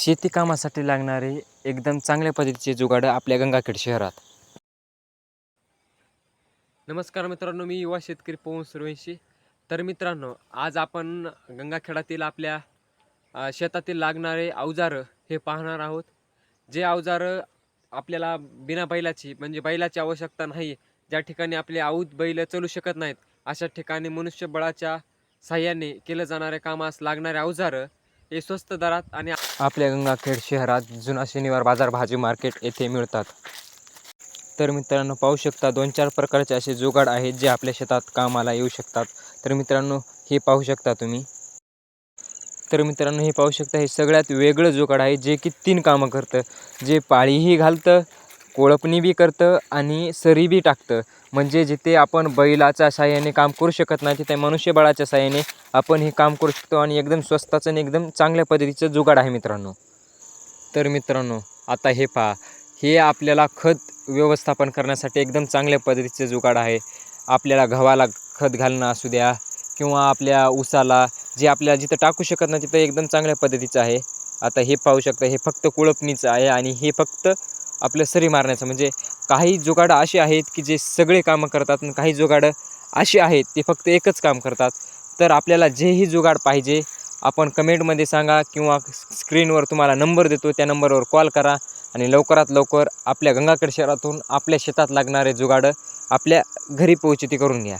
शेती कामासाठी लागणारे एकदम चांगल्या पद्धतीचे जुगाडं आपल्या गंगाखेड शहरात. नमस्कार मित्रांनो मी युवा शेतकरी पवन सुरवंशी. तर मित्रांनो आज आपण गंगाखेडातील आपल्या शेतातील लागणारे अवजारं हे पाहणार आहोत. जे अवजारं आपल्याला बिना बैलाची म्हणजे बैलाची आवश्यकता नाही ज्या ठिकाणी आपले आऊत बैल चालू शकत नाहीत अशा ठिकाणी मनुष्यबळाच्या साह्याने केलं जाणाऱ्या कामास लागणारे अवजारं हे स्वस्त दरात आणि आपल्या गंगाखेड शहरात जुना शनिवार बाजार भाजी मार्केट येथे मिळतात. तर मित्रांनो पाहू शकता दोन चार प्रकारचे असे जुगाड आहेत जे आपल्या शेतात कामाला येऊ शकतात. तर मित्रांनो हे पाहू शकता तुम्ही. तर मित्रांनो हे पाहू शकता हे सगळ्यात वेगळं जुगाड आहे जे की तीन कामं करतं. जे पाळीही घालतं कोळपणी बी करतं आणि सरी बी टाकतं. म्हणजे जिथे आपण बैलाच्या साह्याने काम करू शकत नाही तिथे मनुष्यबळाच्या साह्याने आपण हे काम करू शकतो आणि एकदम स्वस्ताचं आणि एकदम चांगल्या पद्धतीचं जुगाड आहे मित्रांनो. तर मित्रांनो आता हे पहा. हे आपल्याला खत व्यवस्थापन करण्यासाठी एकदम चांगल्या पद्धतीचं जुगाड आहे. आपल्याला गव्हाला खत घालणं असू द्या किंवा आपल्या ऊसाला जे आपल्याला जिथं टाकू शकत नाही तिथं एकदम चांगल्या पद्धतीचं आहे. आता हे पाहू शकता हे फक्त कुळपणीचं आहे आणि हे फक्त आपलं सरी मारण्याचं. म्हणजे काही जुगाडं अशी आहेत की जे सगळे कामं करतात आणि काही जुगाडं अशी आहेत ते फक्त एकच काम करतात. तर आपल्याला जेही जुगाड पाहिजे आपण कमेंटमध्ये सांगा किंवा स्क्रीनवर तुम्हाला नंबर देतो त्या नंबरवर कॉल करा आणि लवकरात लवकर आपल्या गंगाखेड शहरातून आपल्या शेतात लागणारे जुगाडं आपल्या घरी पोहोचती करून घ्या.